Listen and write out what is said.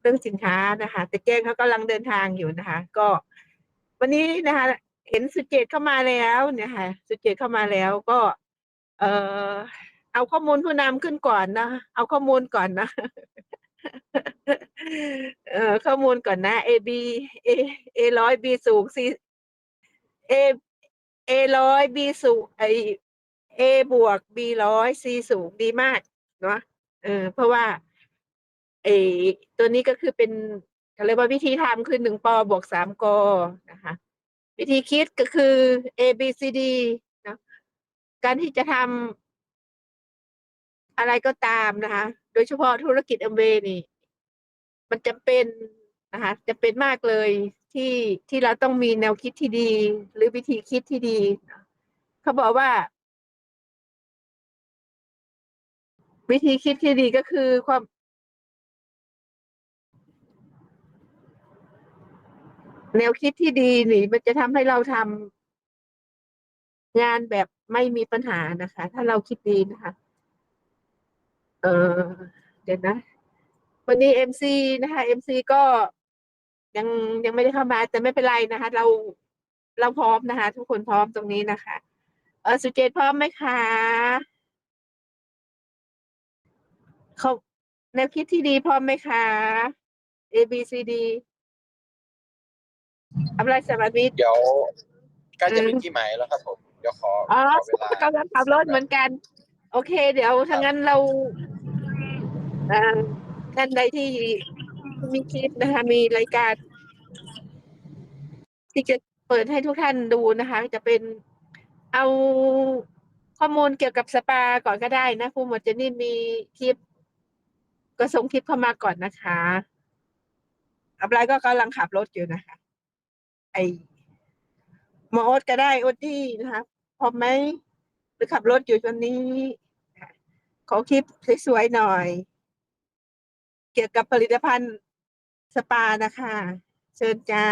เรื่องสินค้านะคะแต่แจ้งเขากำลังเดินทางอยู่นะคะ ก็ วันนี้นะคะ เห็นสุเจตเข้ามาแล้วเนี่ยค่ะ สุเจตเข้ามาแล้วก็ เออเอาข้อมูลผู้นำขึ้นก่อนนะเอาข้อมูลก่อนนะเออข้อมูลก่อนนะ A B A A ร้อย B สูง C A A ร้อย B สูงไอ A บวก B ร้อย C สูงดีมากเนาะเออเพราะว่า ไอตัวนี้ก็คือเป็นเขาเรียกว่าวิธีทำคือหนึ่งปอบวกสามกนะคะ วิธีคิดก็คือ A B C D นะการที่จะทำอะไรก็ตามนะคะ โดยเฉพาะธุรกิจอเมนี่ มันจะเป็นนะคะจะเป็นมากเลยที่ที่เราต้องมีแนวคิดที่ดี หรือวิธีคิดที่ดี เขาบอกว่า วิธีคิดที่ดีก็คือความ แนวคิดที่ดีนี่มันจะทำให้เราทำงานแบบไม่มีปัญหานะคะ ถ้าเราคิดดีนะคะ เออเดี๋ยวนะ วันนี้เอ็มซีนะคะเอ็มซีก็ยังยังไม่ได้เข้ามาแต่ไม่เป็นไรนะคะ เราเราพร้อมนะคะ ทุกคนพร้อมตรงนี้นะคะ เออสุเจตพร้อมไหมคะเขาแนวคิดที่ดีพร้อมไหมคะ A B C D อำไรสวัสดีเดี๋ยวใกล้จะอืมถึงที่หมายแล้วครับผมเดี๋ยวขออ๋อขอเวลากำลังขับรถเหมือนกัน โอเค เดี๋ยวถ้างั้นเราเอ่อท่านใดที่มีคลิปนะคะ มีรายการ ที่จะเปิดให้ทุกท่านดูนะคะ จะเป็นเอาข้อมูลเกี่ยวกับสปาก่อนก็ได้นะครูหมวดเจนนี่มีคลิป ก็ส่งคลิปเข้ามาก่อนนะคะอับไรก็กำลังขับรถอยู่นะคะ ไอหมอโอ๊ตก็ได้โอ๊ตดี้นะคะพร้อมไหมหรือขับรถอยู่ตอนนี้ ขอคลิปสวยๆหน่อย เกี่ยวกับผลิตภัณฑ์สปานะคะ เชิญจ้า